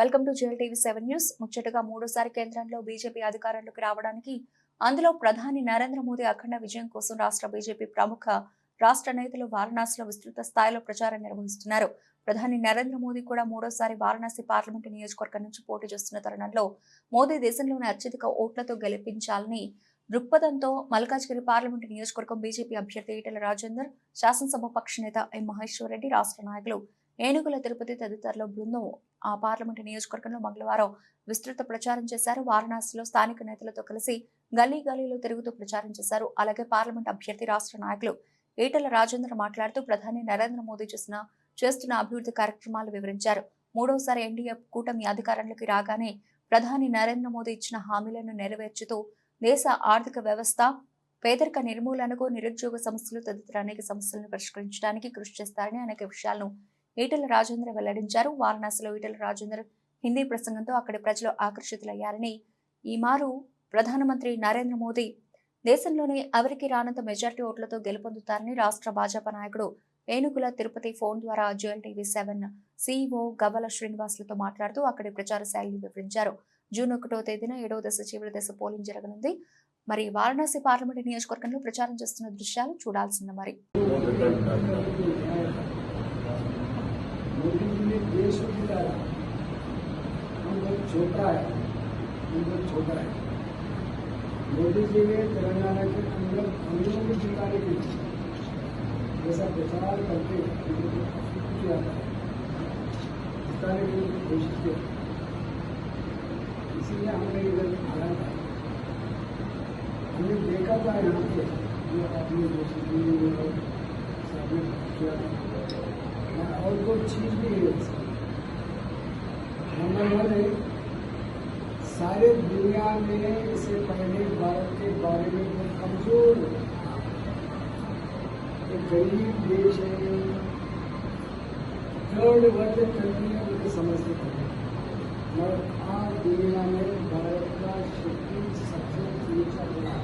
Welcome to GL TV seven news. ముచ్చటగా మూడోసారి కేంద్రంలో బీజేపీ అధికారంలోకి రావడానికి అందులో ప్రధాని నరేంద్ర మోదీ అఖండ విజయం కోసం రాష్ట్ర బీజేపీ ప్రముఖ రాష్ట్ర నేతలు వారణాసిలో విస్తృత స్థాయిలో ప్రచారం నిర్వహిస్తున్నారు. ప్రధాని నరేంద్ర మోదీ కూడా మూడోసారి వారణాసి పార్లమెంటు నియోజకవర్గం నుంచి పోటీ చేస్తున్న తరుణంలో మోదీ దేశంలోని అత్యధిక ఓట్లతో గెలిపించాలని దృక్పథంతో మల్కాజ్గిరి పార్లమెంటు నియోజకవర్గం బీజేపీ అభ్యర్థి ఈటల రాజేందర్ శాసనసభ పక్ష నేత ఎం మహేశ్వర్ రెడ్డి రాష్ట్ర నాయకులు ఏనుగుల తిరుపతి తదితరుల బృందం ఆ పార్లమెంటు నియోజకవర్గంలో మంగళవారం విస్తృత ప్రచారం చేశారు. వారణాసిలో స్థానిక నేతలతో కలిసి గల్లీ గల్లీలో తిరుగుతూ ప్రచారం చేశారు. అలాగే పార్లమెంట్ అభ్యర్థి రాష్ట్ర నాయకులు ఈటల రాజేందర్ మాట్లాడుతూ ప్రధాని నరేంద్ర మోదీ చేసిన చేస్తున్న అభివృద్ధి కార్యక్రమాలు వివరించారు. మూడోసారి ఎన్డీఏ కూటమి అధికారంలోకి రాగానే ప్రధాని నరేంద్ర మోదీ ఇచ్చిన హామీలను నెరవేర్చుతూ దేశ ఆర్థిక వ్యవస్థ పేదరిక నిర్మూలనకు నిరుద్యోగ సమస్యలు తదితర అనేక సమస్యలను పరిష్కరించడానికి కృషి చేస్తారని అనేక విషయాలను ఈటెల రాజేంద్ర వెల్లడించారు. వారణాసిలో ఈటెల రాజేందర్ హిందీ ప్రసంగంతో అక్కడి ప్రజలు ఆకర్షితులయ్యారని. ఈ మారు ప్రధానమంత్రి నరేంద్ర మోదీ దేశంలోనే ఎవరికి రానంత మెజార్టీ ఓట్లతో గెలుపొందుతారని రాష్ట్ర భాజపా నాయకుడు ఏనుగుల తిరుపతి ఫోన్ ద్వారా jewel TV seven CEO Gavvala శ్రీనివాసులతో మాట్లాడుతూ అక్కడి ప్రచార శైలిని వివరించారు. జూన్ ఒకటో తేదీన ఏడవ దశ చివరి దశ పోలింగ్ జరగనుంది. మరి వారణాసి పార్లమెంటు నియోజకవర్గంలో ప్రచారం చేస్తున్న దృశ్యాలు చూడాల్సింది మరి. मोदी जी ने देश को जिताया हम लोग छोटा है, हम लोग छोटा है। मोदी जी ने तेलंगाना के अंदर लोगों को जिताने के लिए जैसा प्रचार करके किया था, जिताने के लिए कोशिश किया इसीलिए हमने इधर आया था। हमने देखा था यहाँ पे जो अपने सबने किया था। और कोई चीज़ नहीं है। नंबर वन है सारे दुनिया में इससे पहले भारत के बारे में बहुत कमज़ोर एक गरीब देश है। थर्ड वर्ल्ड कंट्री है मुझे समझते थे मगर आज दुनिया में भारत का शक्ति सबसे ऊँचा बना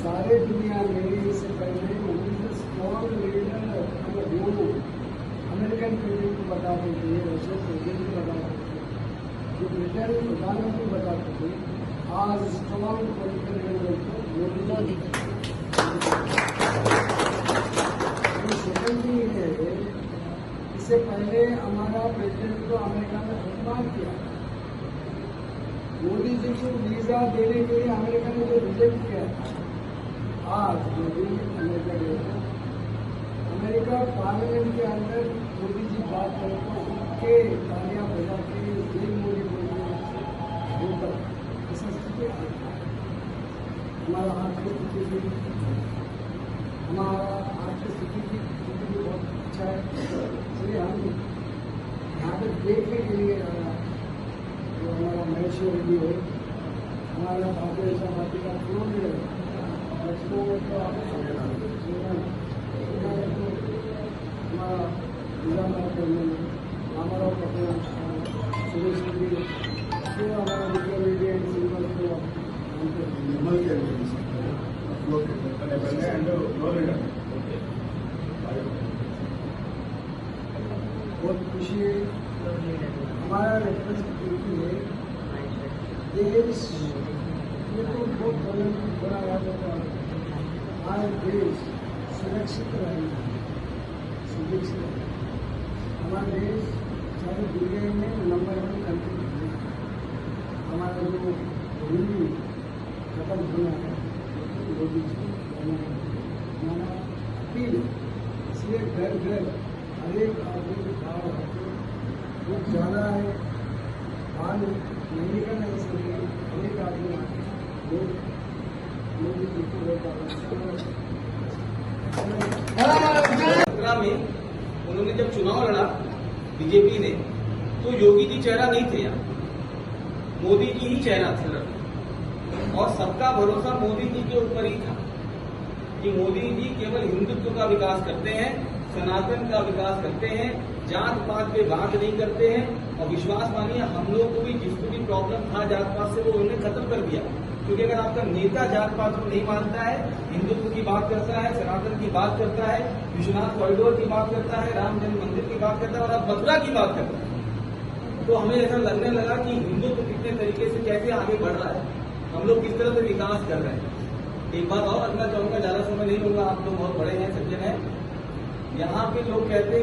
सारे दुनिया में इससे पहले स्ट्रॉन्ग लीडर नंबर दो अमेरिकन प्रेसिडेंट को बताते थे रशियन प्रेसिडेंट को बताते थे जो ब्रिटेन प्रधानमंत्री बताते थे आज स्ट्रॉन्ग पॉलिटिकल लीडर को मोदी सेकंड थिंग है इससे पहले हमारा प्रेसिडेंट को अमेरिका में अपमान किया मोदी जी को वीज़ा देने के लिए अमेरिका ने जो रिजेक्ट किया था, आज मोदी अमेरिका पार्लियामेंट के अंदर मोदी जी बात करें तो उनके तालियाँ बजा के जय मोदी बोलने होकर। हमारा आर्थिक स्थिति भी हमारा आर्थिक स्थिति भी बहुत अच्छा है। इसलिए हम यहाँ पर देखने के लिए जो हमारा महेश्वर रेड्डी है, हमारा भारतीय जनता पार्टी का पूर्ण है लक्ष्मण तो आप हमारा નિઝામરાવ પટેલ રામારાવ પટેલ સુરેશ પટેલ તે बहुत खुशी है हमारा रिप्रेजेंटेटिव है देश ये तो बहुत बड़ा बड़ा होता है हमारा देश सुरक्षित रहे सुरक्षित रहे हमारा देश सारी दुनिया में नंबर वन कंट्री है। हमारा जो हिंदी खत्म होना है मोदी जी हमारा अपील इसलिए घर घर हर एक आदमी भाव वो ज़्यादा है बाल नहीं करना इसलिए हर एक आदमी लोग मोदी जी को डालना में उन्होंने जब चुनाव लड़ा बीजेपी ने तो योगी जी चेहरा नहीं थे यहाँ। मोदी जी ही चेहरा थे और सबका भरोसा मोदी जी के ऊपर ही था कि मोदी जी केवल हिंदुत्व का विकास करते हैं सनातन का विकास करते हैं, जात पात पे बात नहीं करते हैं, और विश्वास मानिए, हम लोग को भी जिसको भी प्रॉब्लम था जात पात से, वो उन्होंने खत्म कर दिया। क्योंकि अगर आपका नेता जात पात को नहीं मानता है, हिंदुत्व की बात करता है, सनातन की बात करता है, विश्वनाथ कॉरिडोर की बात करता है, राम जन्म मंदिर की बात करता है, और आप मथुरा की बात करता है तो हमें ऐसा लगने लगा कि हिंदुत्व कितने तरीके से कैसे आगे बढ़ रहा है, हम लोग किस तरह से विकास कर रहे हैं। एक बात और रखना चाहूँगा ज़्यादा समय नहीं लूँगा, आप लोग बहुत बड़े हैं, सज्जन हैं। यहाँ पे लोग कहते हैं